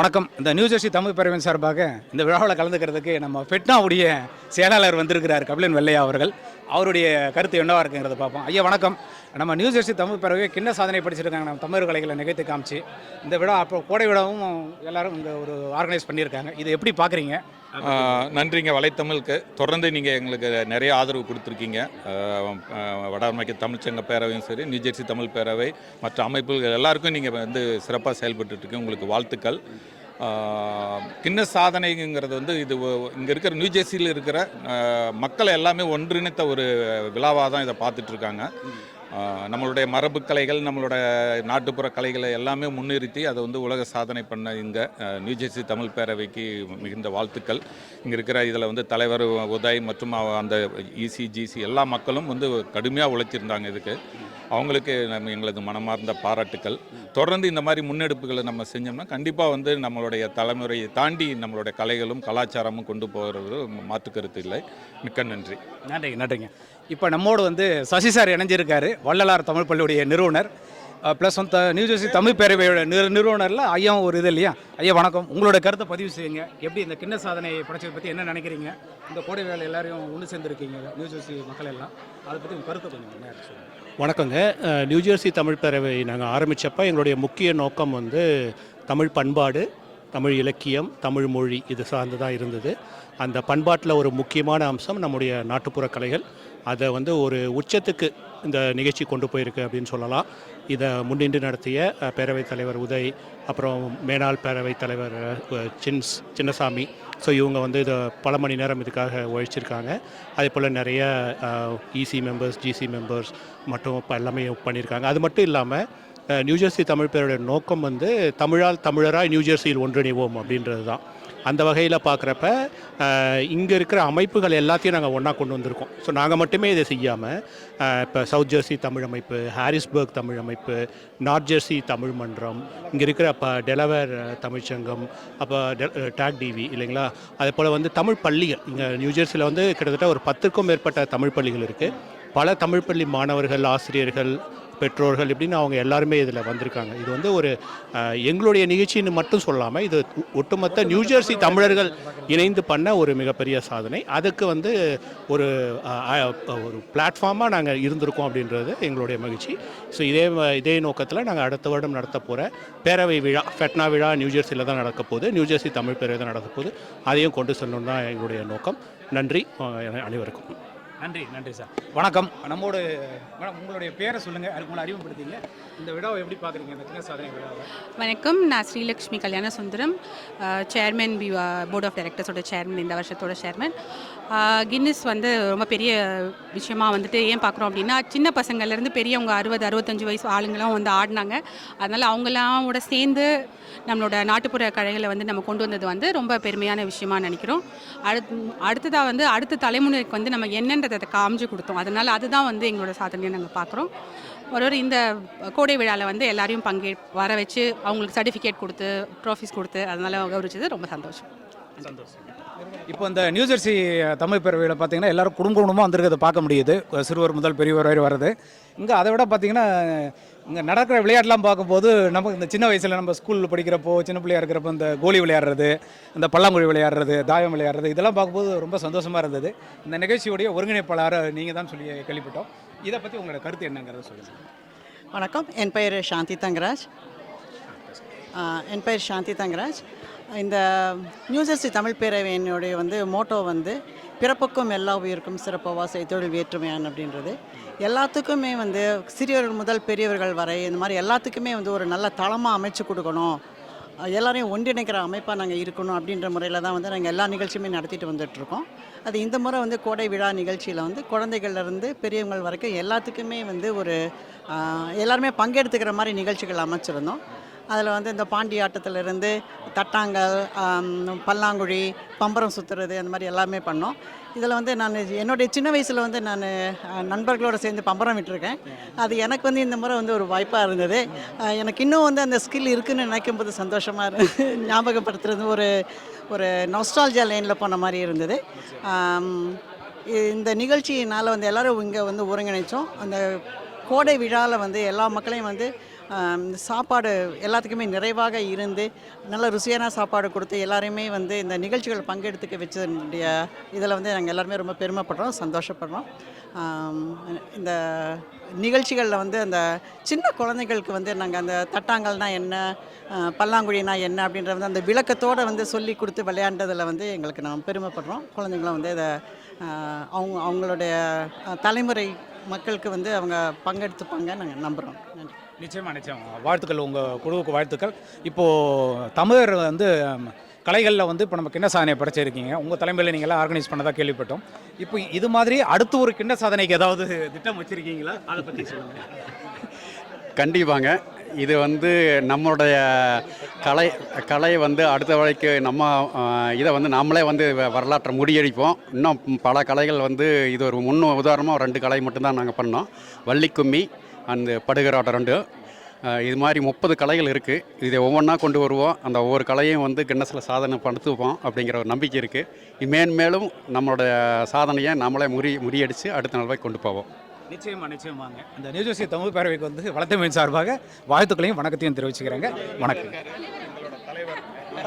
வணக்கம். இந்த new Jersey Tamil பேரவையின் சார்பாக இந்த விழாவில் கலந்துக்கிறதுக்கு நம்ம ஃபெட்னாவுடைய செயலாளர் வந்திருக்கிறார் கபிலன் வெள்ளையா அவர்கள். அவருடைய கருத்து என்னவாக இருக்குங்கிறத பார்ப்போம். ஐயா வணக்கம். நம்ம நியூ ஜெர்சி தமிழ் பேரவை கிண்ண சாதனை படிச்சிருக்காங்க நம்ம தமிழ் கலைகளை நிகழ்த்தி காமிச்சு. இந்த விழா அப்போ கோடை விழாவும் எல்லாரும் இங்கே ஒரு ஆர்கனைஸ் பண்ணியிருக்காங்க. இதை எப்படி பார்க்குறீங்க? நன்றிங்க வலைத்தமிழுக்கு. தொடர்ந்து நீங்கள் எங்களுக்கு நிறைய ஆதரவு கொடுத்துருக்கீங்க. வடமைக்கு தமிழ்ச்சங்க பேரவையும் சரி நியூஜெர்சி தமிழ் பேரவை மற்ற அமைப்புகள் எல்லாருக்கும் நீங்கள் வந்து சிறப்பாக செயல்பட்டுட்டு உங்களுக்கு வாழ்த்துக்கள். கிண்ண சாதனைங்கிறது வந்து இது இங்கே இருக்கிற நியூஜெர்சியில் இருக்கிற மக்களை எல்லாமே ஒன்றிணைத்த ஒரு விழாவாக தான் இதை பார்த்துட்ருக்காங்க நம்மளுடைய மரபு கலைகள் நம்மளோட நாட்டுப்புற கலைகளை எல்லாமே முன்னிறுத்தி அதை வந்து உலக சாதனை பண்ண இங்கே நியூஜெர்சி தமிழ் பேரவைக்கு மிகுந்த வாழ்த்துக்கள். இங்கே இருக்கிற இதில் வந்து தலைவர் உதய் மற்றும் அந்த இசிஜிசி எல்லா மக்களும் வந்து கடுமையாக உழைச்சிருந்தாங்க இதுக்கு. அவங்களுக்கு நம்ம எங்களது மனமார்ந்த பாராட்டுக்கள். தொடர்ந்து இந்த மாதிரி முன்னெடுப்புகளை நம்ம செஞ்சோம்னா கண்டிப்பாக வந்து நம்மளுடைய தலைமுறையை தாண்டி நம்மளுடைய கலைகளும் கலாச்சாரமும் கொண்டு போகிறது மாற்றுக்கருத்து இல்லை. மிக்க நன்றி. நன்றிங்க நன்றிங்க. இப்போ நம்மோடு வந்து சசி சார் இணைஞ்சிருக்காரு. வள்ளலார் தமிழ் பள்ளியுடைய நிறுவனர். ப்ளஸ் வந்து நியூ ஜெர்சி தமிழ் பேரவையோட நிறு நிறுவனரில் ஐயா ஒரு இது இல்லையா? ஐயா வணக்கம். உங்களோட கருத்தை பதிவு செய்யுங்க. எப்படி இந்த கிண்ண சாதனை படைச்சதை பற்றி என்ன நினைக்கிறீங்க? இந்த கோடை வேலை எல்லாரையும் ஒன்று சேர்ந்துருக்கீங்க நியூ ஜெர்சி மக்கள் எல்லாம். அதை பற்றி உங்கள் கருத்தை கொஞ்சம் நேரம் சொல்லுங்கள் வணக்கங்க. நியூ ஜெர்சி தமிழ் பேரவை நாங்கள் ஆரம்பித்தப்போ எங்களுடைய முக்கிய நோக்கம் வந்து தமிழ் பண்பாடு தமிழ் இலக்கியம் தமிழ் மொழி இது சார்ந்து தான் இருந்தது. அந்த பண்பாட்டில் ஒரு முக்கியமான அம்சம் நம்முடைய நாட்டுப்புற கலைகள். அதை வந்து ஒரு உச்சத்துக்கு இந்த நிகழ்ச்சி கொண்டு போயிருக்கு அப்படின்னு சொல்லலாம். இதை முன்னின்று நடத்திய பேரவைத் தலைவர் உதய் அப்புறம் மேனாள் பேரவைத் தலைவர் சின்ஸ் சின்னசாமி. ஸோ இவங்க வந்து இதை பல மணி நேரம் இதுக்காக உழைச்சிருக்காங்க. அதே போல் நிறைய இசி மெம்பர்ஸ் ஜிசி மெம்பர்ஸ் மட்டும் இப்போ எல்லாமே பண்ணியிருக்காங்க அது மட்டும் இல்லாமல் நியூஜெர்சி தமிழ் பேருடைய நோக்கம் வந்து தமிழால் தமிழராய் நியூஜெர்சியில் ஒன்றிணைவோம் அப்படின்றது தான். அந்த வகையில் பார்க்குறப்ப இங்கே இருக்கிற அமைப்புகள் எல்லாத்தையும் நாங்கள் ஒன்றா கொண்டு வந்திருக்கோம். ஸோ நாங்கள் மட்டுமே இதை செய்யாமல் இப்போ சவுத் ஜெர்சி தமிழ் அமைப்பு ஹாரிஸ்பர்க் தமிழ் அமைப்பு நார்த் ஜெர்சி தமிழ் மன்றம் இங்கே இருக்கிற அப்போ டெலவர் தமிழ்ச்சங்கம் அப்போ டேக் டிவி இல்லைங்களா? அதே போல் வந்து தமிழ் பள்ளிகள். இங்கே நியூஜெர்சியில் வந்து கிட்டத்தட்ட ஒரு பத்துக்கும் மேற்பட்ட தமிழ் பள்ளிகள் இருக்குது பல தமிழ் பள்ளி மாணவர்கள் ஆசிரியர்கள் பெற்றோர்கள் இப்படின்னு அவங்க எல்லாருமே இதில் வந்திருக்காங்க. இது வந்து ஒரு எங்களுடைய நிகழ்ச்சின்னு மட்டும் சொல்லாமல் இது ஒட்டுமொத்த நியூஜெர்சி தமிழர்கள் இணைந்து பண்ண ஒரு மிகப்பெரிய சாதனை. அதுக்கு வந்து ஒரு ஒரு பிளாட்ஃபார்மாக நாங்கள் இருந்திருக்கோம் அப்படின்றது எங்களுடைய மகிழ்ச்சி. ஸோ இதே இதே நோக்கத்தில் நாங்கள் அடுத்த வருடம் நடத்த போகிற பேரவை விழா ஃபெட்னா விழா நியூஜெர்சியில் தான் நடக்க போகுது. நியூஜெர்சி தமிழ் பேரவை தான் நடக்க போகுது. அதையும் கொண்டு செல்லணும் தான் எங்களுடைய நோக்கம். நன்றி அனைவருக்கும். நன்றி நன்றி சார். வணக்கம். நம்மோடு மேடம் உங்களுடைய பேரை சொல்லுங்கள் அதுக்கு உங்களை அறிமுகப்படுத்திங்க. இந்த விழாவை எப்படி பார்க்குறீங்க? இந்த கிண்ண சாதனை விழாவை? வணக்கம். நான் ஸ்ரீலக்ஷ்மி கல்யாண சுந்தரம் சேர்மன் பி போர்ட் ஆஃப் டைரக்டர்ஸோட சேர்மன் இந்த வருஷத்தோட சேர்மன் கின்னிஸ் வந்து ரொம்ப பெரிய விஷயமா வந்துட்டு ஏன் பார்க்குறோம் அப்படின்னா சின்ன பசங்கள்லேருந்து பெரியவங்க அறுபது அறுபத்தஞ்சு வயசு ஆளுங்களாம் வந்து ஆடினாங்க. அதனால் அவங்களாமோட சேர்ந்து நம்மளோட நாட்டுப்புற கலைகளை வந்து நம்ம கொண்டு வந்தது வந்து ரொம்ப பெருமையான விஷயமா நினைக்கிறோம். அடுத் அடுத்ததாக வந்து அடுத்த தலைமுறைக்கு வந்து நம்ம என்னன்றதை காமிச்சு கொடுத்தோம். அதனால் அதுதான் வந்து எங்களோட சாதனையை நாங்கள் பார்க்குறோம். ஒரு ஒரு இந்த கோடை விழாவில் வந்து எல்லாரையும் பங்கே வர வச்சு அவங்களுக்கு சர்டிஃபிகேட் கொடுத்து ட்ராஃபிஸ் கொடுத்து அதனால கௌரவிச்சது ரொம்ப சந்தோஷம். சந்தோஷம். இப்போ இந்த நியூ ஜெர்சி தமிழ் பேரவையில் பார்த்தீங்கன்னா எல்லாரும் குடும்ப குடும்பமாக வந்திருக்கிறத பார்க்க முடியுது. சிறுவர் முதல் பெரியவர் வரை வருது இங்கே அதை விட பார்த்தீங்கன்னா இங்கே நடக்கிற விளையாட்டுலாம் பார்க்கும்போது நம்ம இந்த சின்ன வயசில் நம்ம ஸ்கூலில் படிக்கிறப்போ சின்ன பிள்ளையாக இருக்கிறப்போ இந்த கோலி விளையாடுறது இந்த பல்லாங்குழி விளையாடுறது தாயம் விளையாடுறது இதெல்லாம் பார்க்கும்போது ரொம்ப சந்தோஷமாக இருந்தது. இந்த நிகழ்ச்சியுடைய ஒருங்கிணைப்பாளர் நீங்கள் தான் சொல்லி கேள்விப்பட்டோம். இதை பற்றி உங்களோட கருத்து என்னங்கிறத சொல்லுங்கள் வணக்கம். என் பெயர் சாந்தி தங்கராஜ். என் பெயர் சாந்தி தங்கராஜ். இந்த நியூஜெர்சி தமிழ் பேரவையினுடைய வந்து மோட்டோ வந்து பிறப்புக்கும் எல்லா உயிருக்கும் சிறப்பவா தொழில் வேற்றுமையான் அப்படின்றது. எல்லாத்துக்குமே வந்து சிறியவர்கள் முதல் பெரியவர்கள் வரை இந்த மாதிரி எல்லாத்துக்குமே வந்து ஒரு நல்ல தளமாக அமைச்சு கொடுக்கணும். எல்லாரையும் ஒன்றிணைக்கிற அமைப்பாக நாங்கள் இருக்கணும் அப்படின்ற முறையில் தான் வந்து நாங்கள் எல்லா நிகழ்ச்சியுமே நடத்திட்டு வந்துட்டுருக்கோம். அது இந்த முறை வந்து கோடை விழா நிகழ்ச்சியில் வந்து குழந்தைகள்லேருந்து பெரியவங்கள் வரைக்கும் எல்லாத்துக்குமே வந்து ஒரு எல்லாருமே பங்கெடுத்துக்கிற மாதிரி நிகழ்ச்சிகள் அமைச்சிருந்தோம். அதில் வந்து இந்த பாண்டி ஆட்டத்திலிருந்து தட்டாங்கல் பல்லாங்குழி பம்பரம் சுற்றுறது அந்த மாதிரி எல்லாமே பண்ணோம். இதில் வந்து நான் என்னுடைய சின்ன வயசில் வந்து நான் நண்பர்களோடு சேர்ந்து பம்பரம் விட்டுருக்கேன். அது எனக்கு வந்து இந்த முறை வந்து ஒரு வாய்ப்பாக இருந்தது. எனக்கு இன்னும் வந்து அந்த ஸ்கில் இருக்குதுன்னு நினைக்கும் போது சந்தோஷமாக இரு ஞாபகப்படுத்துறது ஒரு ஒரு நொஸ்டால்ஜியா லைனில் போன மாதிரி இருந்தது. இந்த நிகழ்ச்சியினால் வந்து எல்லோரும் இங்கே வந்து ஒருங்கிணைச்சோம். அந்த கோடை விழாவில் வந்து எல்லா மக்களையும் வந்து சாப்பாடு எல்லாத்துக்குமே நிறைவாக இருந்து நல்ல ருசியான சாப்பாடு கொடுத்து எல்லாருமே வந்து இந்த நிகழ்ச்சிகள் பங்கெடுத்துக்க வச்சதுடைய இதில் வந்து நாங்கள் எல்லாருமே ரொம்ப பெருமைப்படுறோம் சந்தோஷப்படுறோம். இந்த நிகழ்ச்சிகளில் வந்து அந்த சின்ன குழந்தைகளுக்கு வந்து நாங்கள் அந்த தட்டாங்கல்னால் என்ன பல்லாங்குழினா என்ன அப்படின்றத வந்து அந்த விளக்கத்தோடு வந்து சொல்லி கொடுத்து விளையாண்டதில் வந்து எங்களுக்கு நாம் பெருமைப்படுறோம். குழந்தைங்களும் வந்து இதை அவங்க அவங்களுடைய தலைமுறை மக்களுக்கு வந்து அவங்க பங்கெடுத்துப்பாங்க நாங்கள் நம்புகிறோம் நன்றி. நிச்சயமா நிச்சயமா. வாழ்த்துக்கள் உங்கள் குழுவுக்கு வாழ்த்துக்கள். இப்போது தமிழர் வந்து கலைகளில் வந்து இப்போ நம்ம கிண்ண சாதனையை படைச்சிருக்கீங்க உங்கள் தலைமையில் நீங்கள் எல்லாம் ஆர்கனைஸ் பண்ணதாக கேள்விப்பட்டோம். இப்போ இது மாதிரி அடுத்து ஒரு கிண்ண சாதனைக்கு ஏதாவது திட்டம் வச்சுருக்கீங்களா? அதை பற்றி சொல்லுங்கள் கண்டிப்பாங்க. இது வந்து நம்மளுடைய கலை கலை வந்து அடுத்த வழிக்கு நம்ம இதை வந்து நம்மளே வந்து வ- வரலாற்றை முறியடிப்போம். இன்னும் பல கலைகள் வந்து இது ஒரு முன் உதாரணமாக ரெண்டு கலை மட்டும்தான் நாங்கள் பண்ணோம். வள்ளிக்கும்மி அந்த படுகராட்டம் ரெண்டு. இது மாதிரி முப்பது கலைகள் இருக்குது இதை ஒவ்வொன்றா கொண்டு வருவோம். அந்த ஒவ்வொரு கலையும் வந்து கின்னஸில் சாதனை படுத்துப்போம் அப்படிங்கிற ஒரு நம்பிக்கை இருக்குது மேன்மேலும் நம்மளோட சாதனையை நம்மளே முறி முறியடித்து அடுத்த நாள் கொண்டு போவோம். நிச்சயமா நிச்சயமாங்க இந்த நியூஜெர்சி தமிழ் பேரவைக்கு வந்து வளர்த்தமையின் சார்பாக வாழ்த்துக்களையும் வணக்கத்தையும் தெரிவிச்சுக்கிறேங்க. வணக்கம்.